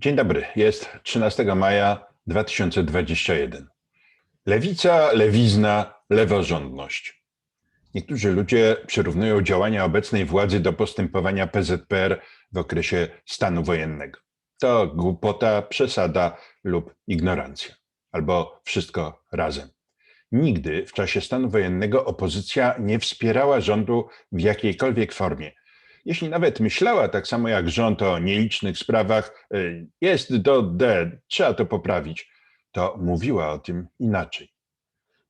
Dzień dobry, jest 13 maja 2021. Lewica, lewizna, leworządność. Niektórzy ludzie przyrównują działania obecnej władzy do postępowania PZPR w okresie stanu wojennego. To głupota, przesada lub ignorancja, albo wszystko razem. Nigdy w czasie stanu wojennego opozycja nie wspierała rządu w jakiejkolwiek formie, jeśli nawet myślała tak samo jak rząd o nielicznych sprawach, y, jest do D, trzeba to poprawić, to mówiła o tym inaczej.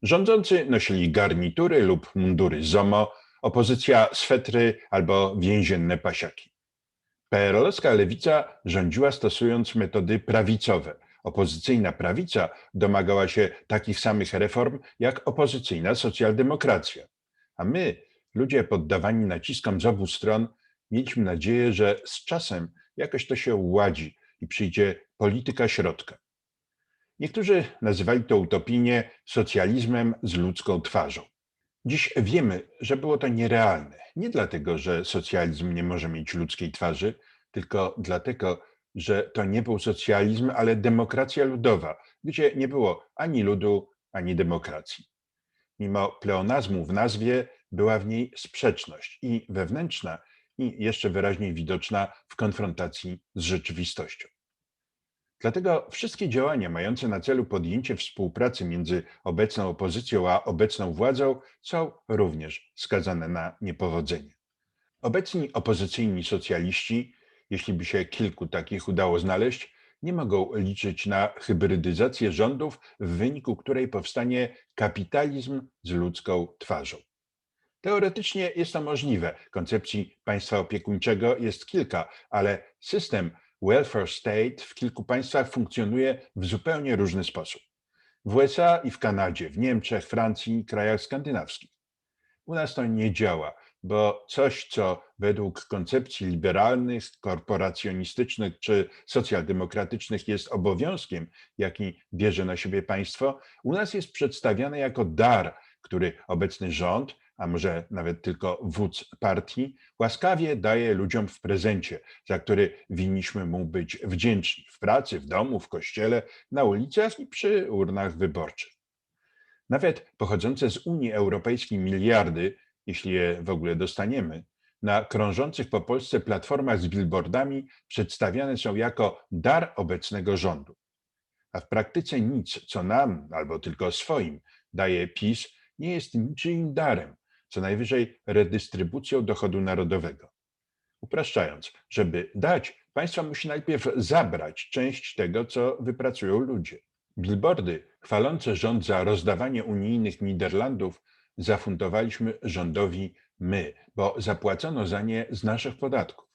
Rządzący nosili garnitury lub mundury ZOMO, opozycja swetry albo więzienne pasiaki. PRL-owska lewica rządziła stosując metody prawicowe. Opozycyjna prawica domagała się takich samych reform jak opozycyjna socjaldemokracja. A my, ludzie poddawani naciskom z obu stron, mieliśmy nadzieję, że z czasem jakoś to się uładzi i przyjdzie polityka środka. Niektórzy nazywali to utopijnie socjalizmem z ludzką twarzą. Dziś wiemy, że było to nierealne. Nie dlatego, że socjalizm nie może mieć ludzkiej twarzy, tylko dlatego, że to nie był socjalizm, ale demokracja ludowa, gdzie nie było ani ludu, ani demokracji. Mimo pleonazmu w nazwie była w niej sprzeczność i wewnętrzna, i jeszcze wyraźniej widoczna w konfrontacji z rzeczywistością. Dlatego wszystkie działania mające na celu podjęcie współpracy między obecną opozycją a obecną władzą są również skazane na niepowodzenie. Obecni opozycyjni socjaliści, jeśli by się kilku takich udało znaleźć, nie mogą liczyć na hybrydyzację rządów, w wyniku której powstanie kapitalizm z ludzką twarzą. Teoretycznie jest to możliwe. Koncepcji państwa opiekuńczego jest kilka, ale system welfare state w kilku państwach funkcjonuje w zupełnie różny sposób. W USA i w Kanadzie, w Niemczech, Francji i krajach skandynawskich. U nas to nie działa, bo coś, co według koncepcji liberalnych, korporacjonistycznych czy socjaldemokratycznych jest obowiązkiem, jaki bierze na siebie państwo, u nas jest przedstawiane jako dar, który obecny rząd a może nawet tylko wódz partii, łaskawie daje ludziom w prezencie, za który winniśmy mu być wdzięczni w pracy, w domu, w kościele, na ulicach i przy urnach wyborczych. Nawet pochodzące z Unii Europejskiej miliardy, jeśli je w ogóle dostaniemy, na krążących po Polsce platformach z billboardami przedstawiane są jako dar obecnego rządu. A w praktyce nic, co nam albo tylko swoim daje PiS, nie jest niczym darem, co najwyżej redystrybucją dochodu narodowego. Upraszczając, żeby dać, państwo musi najpierw zabrać część tego, co wypracują ludzie. Billboardy chwalące rząd za rozdawanie unijnych Niderlandów zafundowaliśmy rządowi my, bo zapłacono za nie z naszych podatków.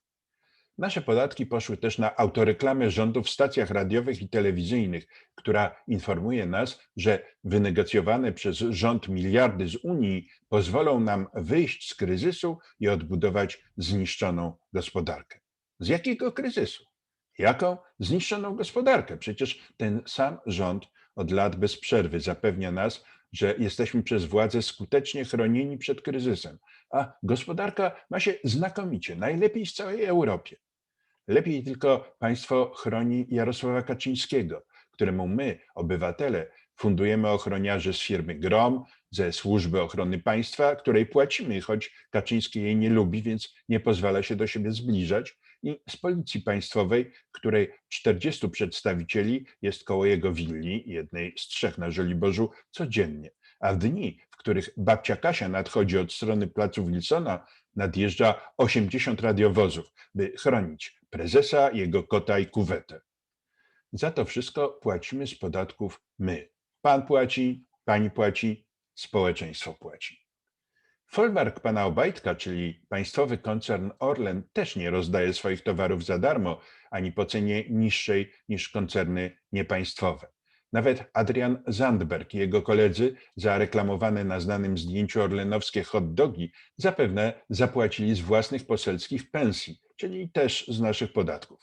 Nasze podatki poszły też na autoreklamę rządu w stacjach radiowych i telewizyjnych, która informuje nas, że wynegocjowane przez rząd miliardy z Unii pozwolą nam wyjść z kryzysu i odbudować zniszczoną gospodarkę. Z jakiego kryzysu? Jaką zniszczoną gospodarkę? Przecież ten sam rząd od lat bez przerwy zapewnia nas, że jesteśmy przez władze skutecznie chronieni przed kryzysem, a gospodarka ma się znakomicie, najlepiej w całej Europie. Lepiej tylko państwo chroni Jarosława Kaczyńskiego, któremu my, obywatele, fundujemy ochroniarzy z firmy GROM, ze Służby Ochrony Państwa, której płacimy, choć Kaczyński jej nie lubi, więc nie pozwala się do siebie zbliżać, i z Policji Państwowej, której 40 przedstawicieli jest koło jego willi, jednej z trzech na Żoliborzu, codziennie. A w dni, w których babcia Kasia nadchodzi od strony placu Wilsona, nadjeżdża 80 radiowozów, by chronić prezesa, jego kota i kuwetę. Za to wszystko płacimy z podatków my. Pan płaci, pani płaci, społeczeństwo płaci. Folwark pana Obajtka, czyli państwowy koncern Orlen, też nie rozdaje swoich towarów za darmo, ani po cenie niższej niż koncerny niepaństwowe. Nawet Adrian Zandberg i jego koledzy za reklamowane na znanym zdjęciu orlenowskie hot dogi zapewne zapłacili z własnych poselskich pensji, czyli też z naszych podatków.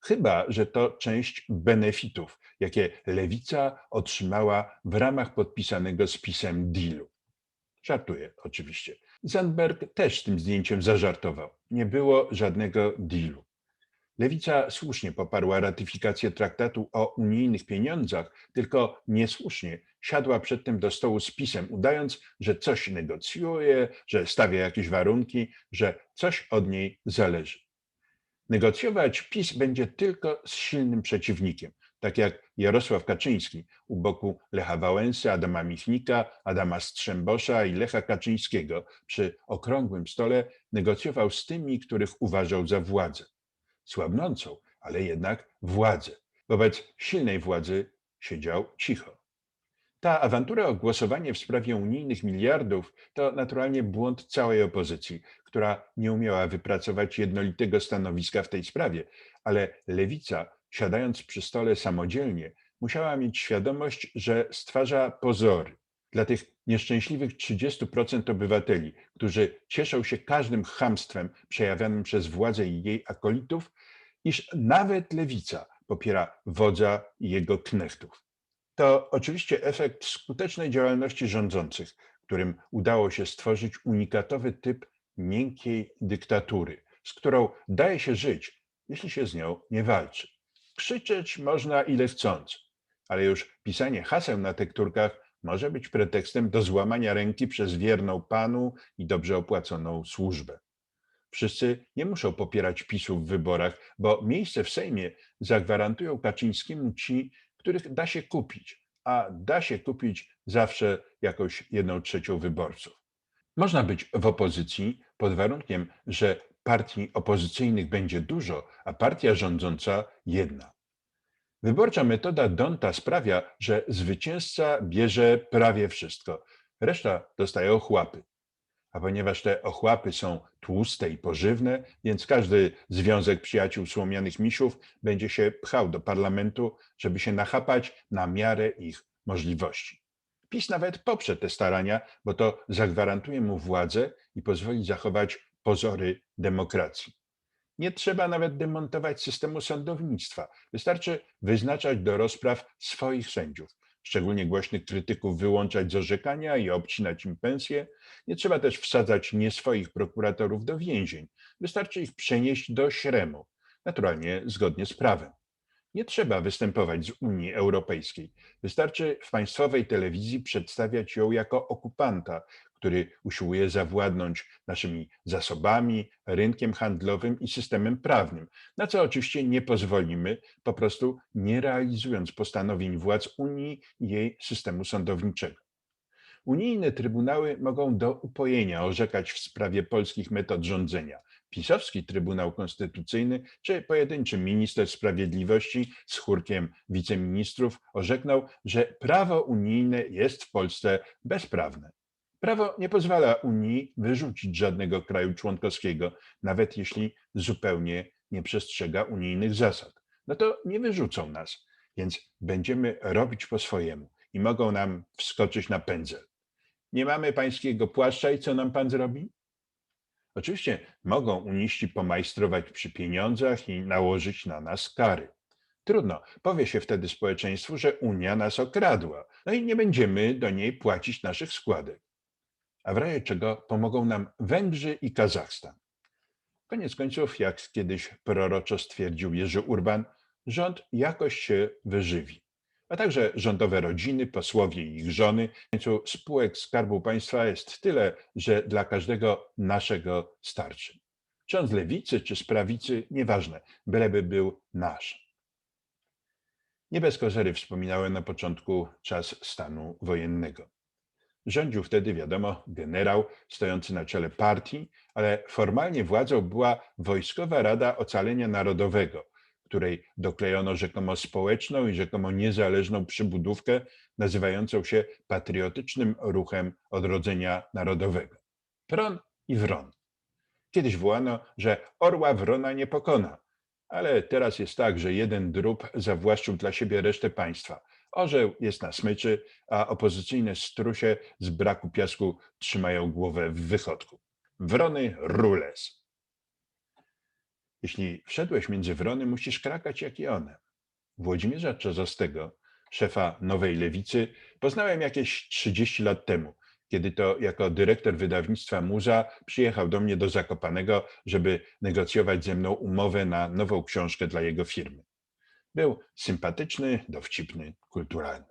Chyba, że to część benefitów, jakie lewica otrzymała w ramach podpisanego z pisem dealu. Żartuję oczywiście. Zandberg też tym zdjęciem zażartował. Nie było żadnego dealu. Lewica słusznie poparła ratyfikację traktatu o unijnych pieniądzach, tylko niesłusznie siadła przedtem do stołu z pisem, udając, że coś negocjuje, że stawia jakieś warunki, że coś od niej zależy. Negocjować PiS będzie tylko z silnym przeciwnikiem, tak jak Jarosław Kaczyński u boku Lecha Wałęsy, Adama Michnika, Adama Strzembosza i Lecha Kaczyńskiego przy okrągłym stole negocjował z tymi, których uważał za władzę. Słabnącą, ale jednak władzę. Wobec silnej władzy siedział cicho. Ta awantura o głosowanie w sprawie unijnych miliardów to naturalnie błąd całej opozycji, która nie umiała wypracować jednolitego stanowiska w tej sprawie, ale lewica, siadając przy stole samodzielnie, musiała mieć świadomość, że stwarza pozory. Dla tych nieszczęśliwych 30% obywateli, którzy cieszą się każdym chamstwem przejawianym przez władzę i jej akolitów, iż nawet lewica popiera wodza i jego knechtów. To oczywiście efekt skutecznej działalności rządzących, którym udało się stworzyć unikatowy typ miękkiej dyktatury, z którą daje się żyć, jeśli się z nią nie walczy. Krzyczeć można ile chcąc, ale już pisanie haseł na tekturkach może być pretekstem do złamania ręki przez wierną panu i dobrze opłaconą służbę. Wszyscy nie muszą popierać PiSu w wyborach, bo miejsce w Sejmie zagwarantują Kaczyńskiemu ci, których da się kupić, a da się kupić zawsze jakąś jedną trzecią wyborców. Można być w opozycji pod warunkiem, że partii opozycyjnych będzie dużo, a partia rządząca jedna. Wyborcza metoda Donta sprawia, że zwycięzca bierze prawie wszystko, reszta dostaje ochłapy. A ponieważ te ochłapy są tłuste i pożywne, więc każdy związek przyjaciół słomianych misiów będzie się pchał do parlamentu, żeby się nachapać na miarę ich możliwości. PiS nawet poprze te starania, bo to zagwarantuje mu władzę i pozwoli zachować pozory demokracji. Nie trzeba nawet demontować systemu sądownictwa. Wystarczy wyznaczać do rozpraw swoich sędziów, szczególnie głośnych krytyków wyłączać z orzekania i obcinać im pensje. Nie trzeba też wsadzać nieswoich prokuratorów do więzień. Wystarczy ich przenieść do śremu, naturalnie zgodnie z prawem. Nie trzeba występować z Unii Europejskiej. Wystarczy w państwowej telewizji przedstawiać ją jako okupanta, który usiłuje zawładnąć naszymi zasobami, rynkiem handlowym i systemem prawnym, na co oczywiście nie pozwolimy, po prostu nie realizując postanowień władz Unii i jej systemu sądowniczego. Unijne trybunały mogą do upojenia orzekać w sprawie polskich metod rządzenia. Pisowski Trybunał Konstytucyjny czy pojedynczy minister sprawiedliwości z chórkiem wiceministrów orzeknął, że prawo unijne jest w Polsce bezprawne. Prawo nie pozwala Unii wyrzucić żadnego kraju członkowskiego, nawet jeśli zupełnie nie przestrzega unijnych zasad. No to nie wyrzucą nas, więc będziemy robić po swojemu i mogą nam wskoczyć na pędzel. Nie mamy pańskiego płaszcza i co nam pan zrobi? Oczywiście mogą uniści pomajstrować przy pieniądzach i nałożyć na nas kary. Trudno, powie się wtedy społeczeństwu, że Unia nas okradła, no i nie będziemy do niej płacić naszych składek a w razie czego pomogą nam Węgrzy i Kazachstan. Koniec końców, jak kiedyś proroczo stwierdził Jerzy Urban, rząd jakoś się wyżywi. A także rządowe rodziny, posłowie i ich żony. Końcu spółek Skarbu Państwa jest tyle, że dla każdego naszego starczy. Czy on z lewicy, czy z prawicy, nieważne, byleby był nasz. Nie bez kozery wspominałem na początku czas stanu wojennego. Rządził wtedy, wiadomo, generał stojący na czele partii, ale formalnie władzą była Wojskowa Rada Ocalenia Narodowego, której doklejono rzekomo społeczną i rzekomo niezależną przybudówkę nazywającą się Patriotycznym Ruchem Odrodzenia Narodowego. Pron i Wron. Kiedyś wołano, że orła Wrona nie pokona, ale teraz jest tak, że jeden drób zawłaszczył dla siebie resztę państwa – Orzeł jest na smyczy, a opozycyjne strusie z braku piasku trzymają głowę w wychodku. Wrony rules. Jeśli wszedłeś między wrony, musisz krakać jak i one. Włodzimierza Czazostego, szefa Nowej Lewicy, poznałem jakieś 30 lat temu, kiedy to jako dyrektor wydawnictwa Muza przyjechał do mnie do Zakopanego, żeby negocjować ze mną umowę na nową książkę dla jego firmy. Był sympatyczny, dowcipny, kulturalny.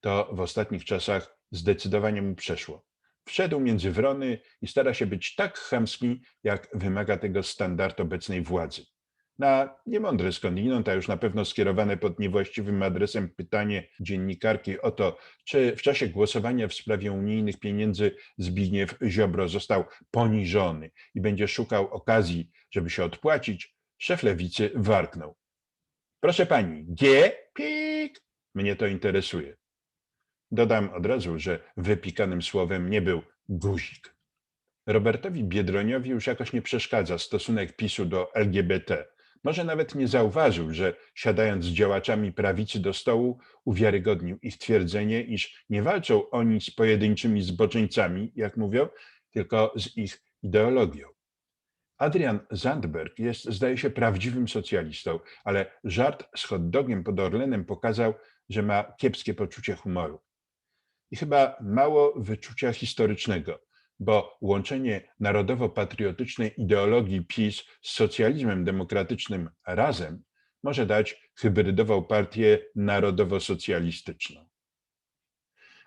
To w ostatnich czasach zdecydowanie mu przeszło. Wszedł między wrony i stara się być tak chamski, jak wymaga tego standard obecnej władzy. Na niemądre skądinąd, a już na pewno skierowane pod niewłaściwym adresem pytanie dziennikarki o to, czy w czasie głosowania w sprawie unijnych pieniędzy Zbigniew Ziobro został poniżony i będzie szukał okazji, żeby się odpłacić, szef lewicy warknął. Proszę pani, gdzie? Pik! Mnie to interesuje. Dodam od razu, że wypikanym słowem nie był guzik. Robertowi Biedroniowi już jakoś nie przeszkadza stosunek PiSu do LGBT. Może nawet nie zauważył, że siadając z działaczami prawicy do stołu, uwiarygodnił ich twierdzenie, iż nie walczą oni z pojedynczymi zboczeńcami, jak mówią, tylko z ich ideologią. Adrian Zandberg jest, zdaje się, prawdziwym socjalistą, ale żart z hot dogiem pod Orlenem pokazał, że ma kiepskie poczucie humoru. I chyba mało wyczucia historycznego, bo łączenie narodowo-patriotycznej ideologii PiS z socjalizmem demokratycznym razem może dać hybrydową partię narodowo-socjalistyczną.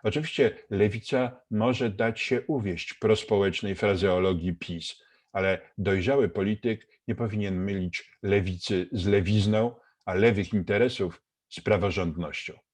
Oczywiście lewica może dać się uwieść prospołecznej frazeologii PiS, ale dojrzały polityk nie powinien mylić lewicy z lewizną, a lewych interesów z praworządnością.